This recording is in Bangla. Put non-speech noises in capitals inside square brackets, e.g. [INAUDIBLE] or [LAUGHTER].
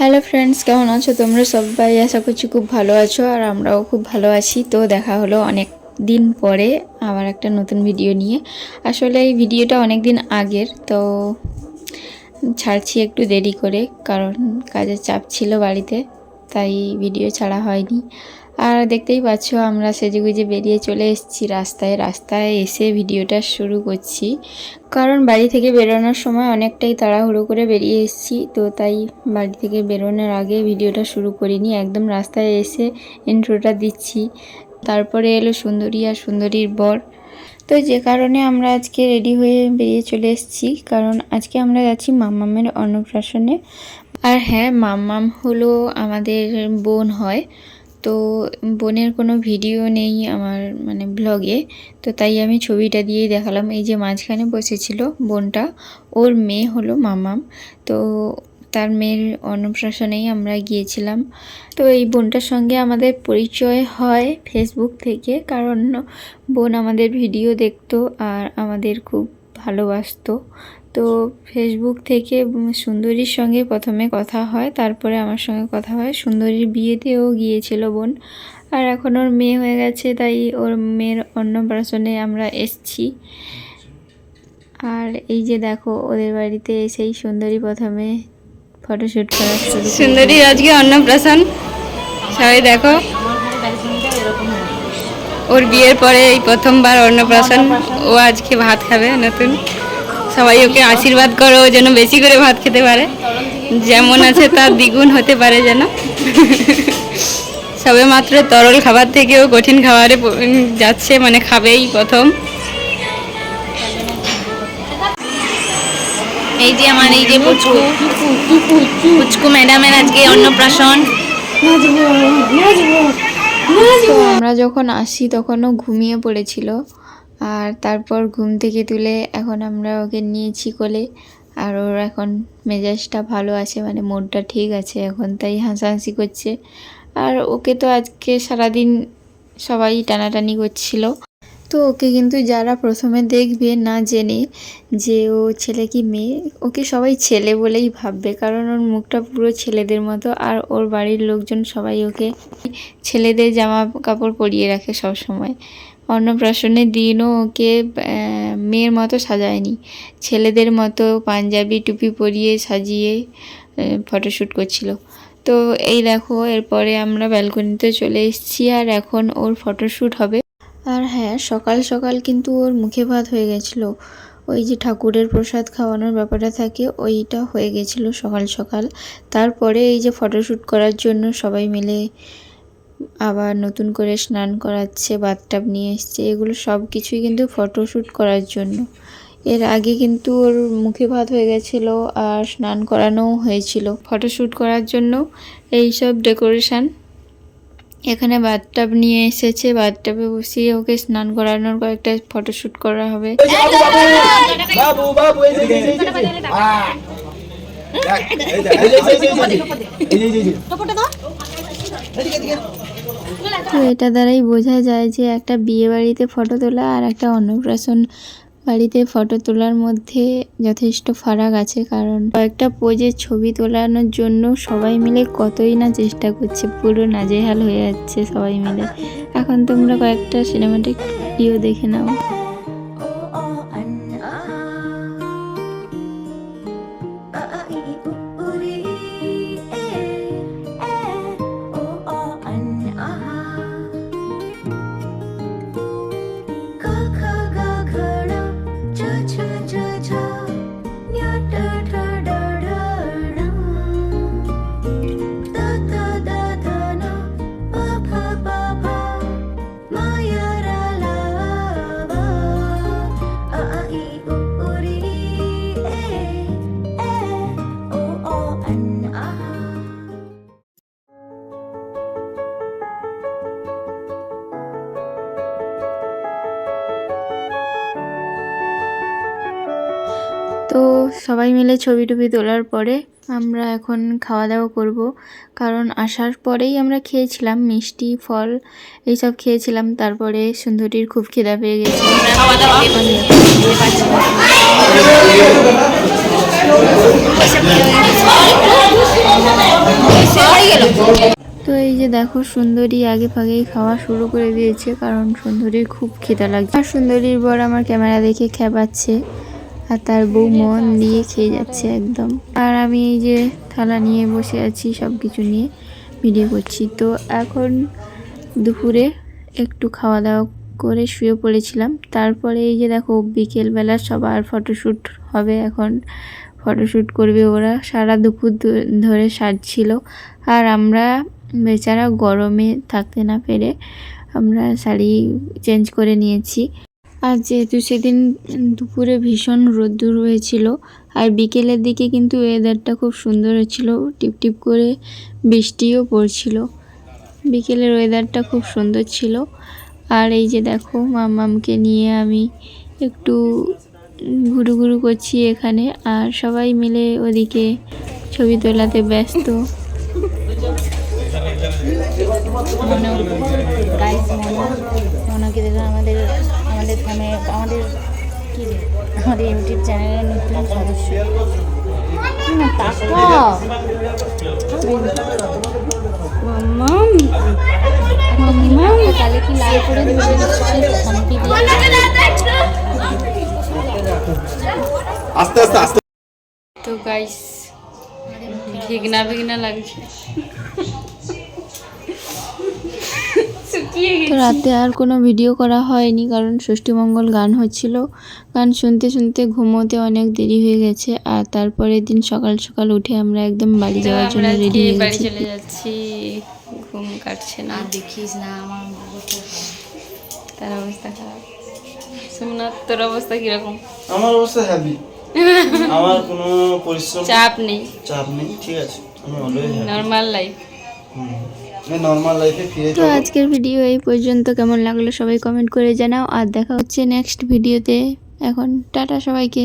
হ্যালো ফ্রেন্ডস কেমন আছো? তোমরা সবাই আশা করছি খুব ভালো আছো আর আমরাও খুব ভালো আছি। তো দেখা হলো অনেক দিন পরে আবার একটা নতুন ভিডিও নিয়ে। আসলে এই ভিডিওটা অনেক দিন আগের, তো ছাড়ছি একটু দেরি করে কারণ কাজের চাপ ছিল বাড়িতে, তাই ভিডিও ছাড়া হয়নি। আর দেখতেই পাচ্ছ আমরা সেজেগুজে বেরিয়ে চলে এসেছি রাস্তায়। রাস্তায় এসে ভিডিওটা শুরু করছি। কারণ বাড়ি থেকে বেরোনোর সময় অনেকটাই তাড়াহুড়ো করে বেরিয়ে এসেছি, তো তাই বাড়ি থেকে বেরোনোর আগে ভিডিওটা শুরু করিনি। একদম রাস্তায় এসে ইন্ট্রোটা দিচ্ছি। তারপরে এলো সুন্দরী আর সুন্দরীর বর। তো যে কারণে আমরা আজকে রেডি হয়ে বেরিয়ে চলে এসেছি, কারণ আজকে আমরা যাচ্ছি মাম্মামের অন্নপ্রাশনে। আর হ্যাঁ মাম্মাম হলো আমাদের বোন হয়। তো বোনের কোনো ভিডিও নেই আমার মানে ব্লগে তো তাই আমি ছবিটা দিয়েই দেখালাম। এই যে মাঝখানে বসেছিল বোনটা, ওর মেয়ে হলো মামাম। তো তার মেয়ের অন্নপ্রাশনেই আমরা গিয়েছিলাম। তো এই বোনটার সঙ্গে আমাদের পরিচয় হয় ফেসবুক থেকে, কারণ বোন আমাদের ভিডিও দেখতো আর আমাদের খুব ভালোবাসতো। তো ফেসবুক থেকে সুন্দরীর সঙ্গে প্রথমে কথা হয়, তারপরে আমার সঙ্গে কথা হয়। সুন্দরীর বিয়েতেও গিয়েছিল বোন। আর এখন ওর মেয়ে হয়ে গেছে, তাই ওর মেয়ের অন্নপ্রাশনে আমরা এসছি। আর এই যে দেখো, ওদের বাড়িতে এসেই সুন্দরী প্রথমে ফটোশ্যুট করা সুন্দরী, আজকে অন্নপ্রাশন। সবাই দেখো। ওর বিয়ের পরে এই প্রথমবার অন্নপ্রাশন। ও আজকে ভাত খাবে নতুন। সবাই ওকে আশীর্বাদ করো যেন বেশি করে ভাত খেতে পারে। যেমন আছে তার দ্বিগুণ হতে পারে যেন। সবে মাত্র তরল খাবার থেকেও কঠিন খাবারে যাচ্ছে মানে খাবেই প্রথম। এই যে আমার এই যে পুচকু পুচকু ম্যাডামের আজকে অন্নপ্রাশন। আমরা যখন আসি তখনও ঘুমিয়ে পড়েছিল। আর তারপর ঘুম থেকে তুলে এখন আমরা ওকে নিয়েছি কোলে। আর ওর এখন মেজাজটা ভালো আছে মানে মুডটা ঠিক আছে এখন, তাই হাসাহাসি করছে। আর ওকে তো আজকে সারাদিন সবাই টানাটানি করছিল। তো ওকে কিন্তু যারা প্রথমে দেখবে না জেনে যে ও ছেলে কি মেয়ে, ওকে সবাই ছেলে বলেই ভাববে। কারণ ওর মুখটা পুরো ছেলেদের মতো, আর ওর বাড়ির লোকজন সবাই ওকে ছেলেদের জামা কাপড় পরিয়ে রাখে সব সময় অন্নপ্রাশনের দিনও ওকে মেয়ের মতো সাজায়নি। ছেলেদের মতো পাঞ্জাবি, টুপি পরিয়ে সাজিয়ে ফটোশ্যুট করছিল। তো এই দেখো, এরপরে আমরা ব্যালকনিতে চলে এসেছি আর এখন ওর ফটোশ্যুট হবে। আর হ্যাঁ সকাল সকাল কিন্তু ওর মুখে ভাত হয়ে গেছিল। ওই যে ঠাকুরের প্রসাদ খাওয়ানোর ব্যাপারটা থাকে, ওইটা হয়ে গেছিল সকাল সকাল। তারপরে এই যে ফটোশ্যুট করার জন্য সবাই মিলে আবার নতুন করে স্নান করাচ্ছে বাথটাব নিয়ে এসছে এগুলো সব কিছুই কিন্তু ফটোশ্যুট করার জন্য এর আগে কিন্তু ওর মুখে ভাত হয়ে গেছিল আর স্নান করানোও হয়েছিল ফটোশ্যুট করার জন্য এই সব ডেকোরেশন এখানে বাথটাব নিয়ে এসেছে বাথটাবে বসিয়ে ওকে স্নান করানোর কয়েকটা ফটোশ্যুট করা হবে তো এটা দ্বারাই বোঝা যায় যে একটা বিয়ে বাড়িতে ফটো তোলা আর একটা অন্নপ্রাশন বাড়িতে ফটো তোলার মধ্যে যথেষ্ট ফারাক আছে। কারণ কয়েকটা পোজের ছবি তোলানোর জন্য সবাই মিলে কতই না চেষ্টা করছে, পুরো নাজেহাল হয়ে যাচ্ছে সবাই মিলে। এখন তোমরা কয়েকটা সিনেমাটিক ভিডিও দেখে নাও। সবাই মিলে ছবি টবি তোলার পরে আমরা এখন খাওয়া দাওয়া করব। কারণ আসার পরেই আমরা খেয়েছিলাম মিষ্টি, ফল, এইসব খেয়েছিলাম। তারপরে সুন্দরীর খুব খিদা পেয়ে গেছে। তো এই যে দেখো, সুন্দরী আগে ফাগেই খাওয়া শুরু করে দিয়েছে, কারণ সুন্দরীর খুব খিদা লাগছে। আর সুন্দরীর বর আমার ক্যামেরা দেখে খেপাচ্ছে। আর তার বউ মন দিয়ে খেয়ে যাচ্ছে একদম। আর আমি এই যে থালা নিয়ে বসে আছি সব কিছু নিয়ে ভিডিও করছি। তো এখন দুপুরে একটু খাওয়া দাওয়া করে শুয়ে পড়েছিলাম। তারপরে এই যে দেখো, বিকেলবেলা সবার ফটোশ্যুট হবে এখন। ফটোশ্যুট করবে ওরা। সারা দুপুর ধরে সাজছিল। আর আমরা বেচারা গরমে থাকতে না পেরে আমরা শাড়ি চেঞ্জ করে নিয়েছি। আর যেহেতু সেদিন দুপুরে ভীষণ রোদ্দুর হয়েছিল, আর বিকেলের দিকে কিন্তু ওয়েদারটা খুব সুন্দর হচ্ছিল টিপ টিপ করে বৃষ্টিও পড়ছিল। বিকেলের ওয়েদারটা খুব সুন্দর ছিল। আর এই যে দেখো মামামকে নিয়ে আমি একটু ঘুরু ঘুরু করছি এখানে, আর সবাই মিলে ওদিকে ছবি তোলাতে ব্যস্ত। গাইস মনো মনোকে দেখুন আমাদের আমাদের ফোনে আমাদের কি আমাদের ইউটিউব চ্যানেলের নতুন সদস্য করে আস্তে। আস্তে গাইস ভিগনা ভিগনা লাগছে। তো রাতে আর কোনো ভিডিও করা হয়নি কারণ ষষ্ঠীমঙ্গল গান হচ্ছিল। গান শুনতে শুনতে ঘুমোতে অনেক দেরি হয়ে গেছে আর তারপরের দিন সকাল সকাল উঠে আমরা একদম বাড়ি যাওয়ার জন্য রেডি হয়ে গেছি। চলে যাচ্ছি ঘুম কাটছে না। দেখিস না আমার তার অবস্থা খারাপ। সোমনাথ তোর অবস্থা কীরকম? আমার অবস্থা হ্যাপি [LAUGHS] আমার কোনো পরিশ্রম চাপ নেই। চাপ নেই ঠিক আছে। আমি অলওয়েজ নর্মাল লাইফ ফিরে তো আজকের ভিডিও এই পর্যন্ত। কেমন লাগল সবাই কমেন্ট করে জানাও। আর দেখা হচ্ছে নেক্সট ভিডিওতে এখন টাটা সবাইকে।